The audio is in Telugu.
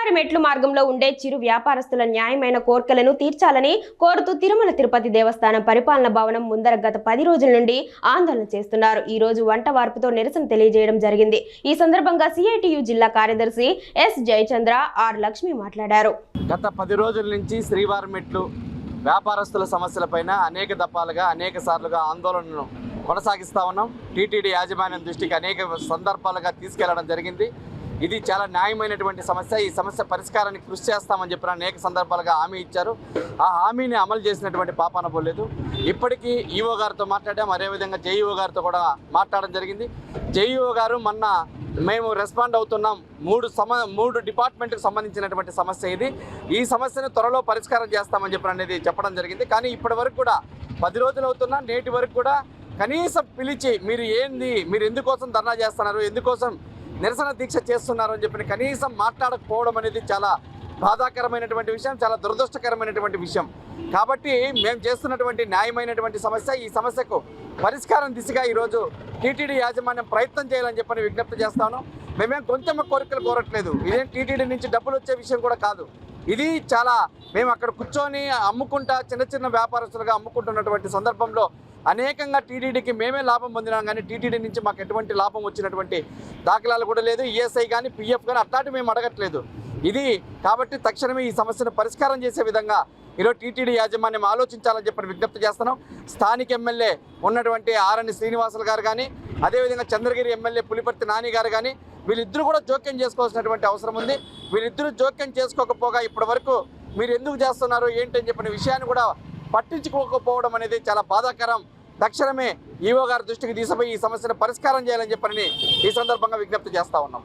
శ్రీవారి మెట్లు మార్గంలో ఉండే చిరు వ్యాపారస్తుల న్యాయమైన కోర్కెలను తీర్చాలని కోరుతూ తిరుమల తిరుపతి దేవస్థానం పరిపాలన భవనం ముందర గత పది రోజుల నుండి ఆందోళన చేస్తున్నారు. ఈ రోజు వంట వార్పుతో నిరసన తెలియజేయడం జరిగింది. ఈ సందర్భంగా సిఐటియు జిల్లా కార్యదర్శి ఎస్ జయచంద్ర ఆర్ లక్ష్మి మాట్లాడారు. గత పది రోజుల నుంచి శ్రీవారి మెట్లు వ్యాపారస్తుల సమస్యలపైన అనేక దఫాలుగా అనేక సార్లుగా ఆందోళనను కొనసాగిస్తా ఉన్నాం. టీటీడీ యాజమాన్యం దృష్టికి అనేక సందర్భాలుగా తీసుకెళ్ళడం జరిగింది. ఇది చాలా న్యాయమైనటువంటి సమస్య. ఈ సమస్య పరిష్కారానికి కృషి చేస్తామని చెప్పిన అనేక సందర్భాలుగా హామీ ఇచ్చారు. ఆ హామీని అమలు చేసినటువంటి పాపాన పోలేదు. ఇప్పటికీ ఈఓ గారితో మాట్లాడాం అదేవిధంగా జేఈఓ గారితో కూడా మాట్లాడడం జరిగింది. జేఈఓ గారు మొన్న మేము రెస్పాండ్ అవుతున్నాం. మూడు సమ మూడు డిపార్ట్మెంట్కి సంబంధించినటువంటి సమస్య ఇది. ఈ సమస్యను త్వరలో పరిష్కారం చేస్తామని చెప్పిన అనేది చెప్పడం జరిగింది. కానీ ఇప్పటి వరకు కూడా పది రోజులు అవుతున్నా నేటి వరకు కూడా కనీసం పిలిచి మీరు ఏంది మీరు ఎందుకోసం ధర్నా చేస్తున్నారు ఎందుకోసం నిరసన దీక్ష చేస్తున్నారు అని చెప్పి కనీసం మాట్లాడకపోవడం అనేది చాలా బాధాకరమైనటువంటి విషయం చాలా దురదృష్టకరమైనటువంటి విషయం. కాబట్టి మేము చేస్తున్నటువంటి న్యాయమైనటువంటి సమస్య ఈ సమస్యకు పరిష్కారం దిశగా ఈరోజు టీటీడీ యాజమాన్యం ప్రయత్నం చేయాలని చెప్పని విజ్ఞప్తి చేస్తాను. మేమేం కొంచెం కోరికలు కోరట్లేదు. ఇదేం టీటీడీ నుంచి డబ్బులు వచ్చే విషయం కూడా కాదు. ఇది చాలా మేము అక్కడ కూర్చొని అమ్ముకుంటా చిన్న చిన్న వ్యాపారస్తులుగా అమ్ముకుంటున్నటువంటి సందర్భంలో అనేకంగా టీటీడీకి మేమే లాభం పొందినాం కానీ టీటీడీ నుంచి మాకు ఎటువంటి లాభం వచ్చినటువంటి దాఖలాలు కూడా లేదు. ఈఎస్ఐ కానీ పిఎఫ్ కానీ అట్లాంటివి మేము అడగట్లేదు. ఇది కాబట్టి తక్షణమే ఈ సమస్యను పరిష్కారం చేసే విధంగా ఈరోజు టీటీడీ యాజమాన్యం ఆలోచించాలని చెప్పి విజ్ఞప్తి చేస్తున్నాం. స్థానిక ఎమ్మెల్యే ఉన్నటువంటి ఆర్ఎన్ శ్రీనివాసులు గారు కానీ అదేవిధంగా చంద్రగిరి ఎమ్మెల్యే పులిపర్తి నాని గారు కానీ వీళ్ళిద్దరూ కూడా జోక్యం చేసుకోవాల్సినటువంటి అవసరం ఉంది. వీళ్ళిద్దరూ జోక్యం చేసుకోకపోగా ఇప్పటి వరకు మీరు ఎందుకు చేస్తున్నారు ఏంటని చెప్పిన విషయాన్ని కూడా పట్టించుకోకపోవడం అనేది చాలా బాధాకరం. తక్షణమే ఈవో గారి దృష్టికి తీసుకుపోయి ఈ సమస్యను పరిష్కారం చేయాలని చెప్పని ఈ సందర్భంగా విజ్ఞప్తి చేస్తా ఉన్నాం.